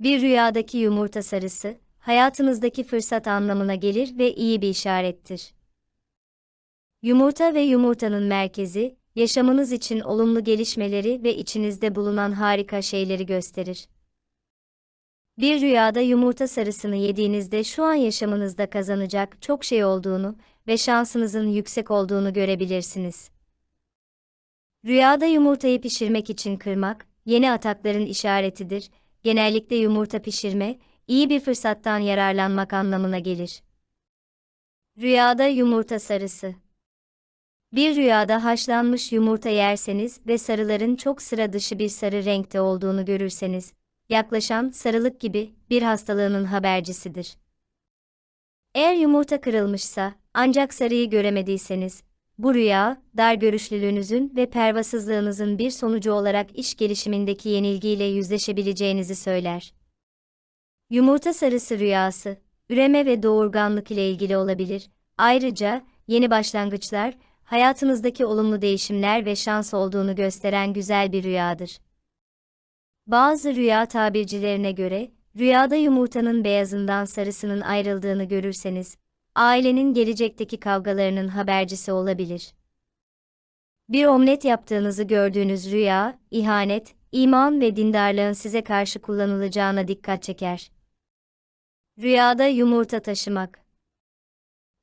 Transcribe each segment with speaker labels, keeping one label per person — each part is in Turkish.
Speaker 1: Bir rüyadaki yumurta sarısı, hayatınızdaki fırsat anlamına gelir ve iyi bir işarettir. Yumurta ve yumurtanın merkezi, yaşamınız için olumlu gelişmeleri ve içinizde bulunan harika şeyleri gösterir. Bir rüyada yumurta sarısını yediğinizde şu an yaşamınızda kazanacak çok şey olduğunu ve şansınızın yüksek olduğunu görebilirsiniz. Rüyada yumurtayı pişirmek için kırmak, yeni atakların işaretidir. Genellikle yumurta pişirme, iyi bir fırsattan yararlanmak anlamına gelir. Rüyada yumurta sarısı. Bir rüyada haşlanmış yumurta yerseniz ve sarıların çok sıra dışı bir sarı renkte olduğunu görürseniz, yaklaşan sarılık gibi bir hastalığının habercisidir. Eğer yumurta kırılmışsa, ancak sarıyı göremediyseniz, bu rüya, dar görüşlülüğünüzün ve pervasızlığınızın bir sonucu olarak iş gelişimindeki yenilgiyle yüzleşebileceğinizi söyler. Yumurta sarısı rüyası, üreme ve doğurganlık ile ilgili olabilir. Ayrıca, yeni başlangıçlar, hayatınızdaki olumlu değişimler ve şans olduğunu gösteren güzel bir rüyadır. Bazı rüya tabircilerine göre, rüyada yumurtanın beyazından sarısının ayrıldığını görürseniz, ailenin gelecekteki kavgalarının habercisi olabilir. Bir omlet yaptığınızı gördüğünüz rüya, ihanet, iman ve dindarlığın size karşı kullanılacağına dikkat çeker. Rüyada yumurta taşımak.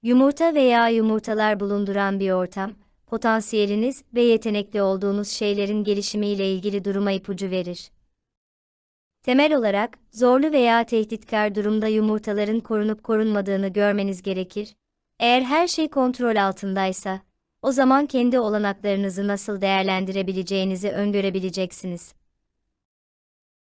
Speaker 1: Yumurta veya yumurtalar bulunduran bir ortam, potansiyeliniz ve yetenekli olduğunuz şeylerin gelişimiyle ilgili duruma ipucu verir. Temel olarak, zorlu veya tehditkar durumda yumurtaların korunup korunmadığını görmeniz gerekir. Eğer her şey kontrol altındaysa, o zaman kendi olanaklarınızı nasıl değerlendirebileceğinizi öngörebileceksiniz.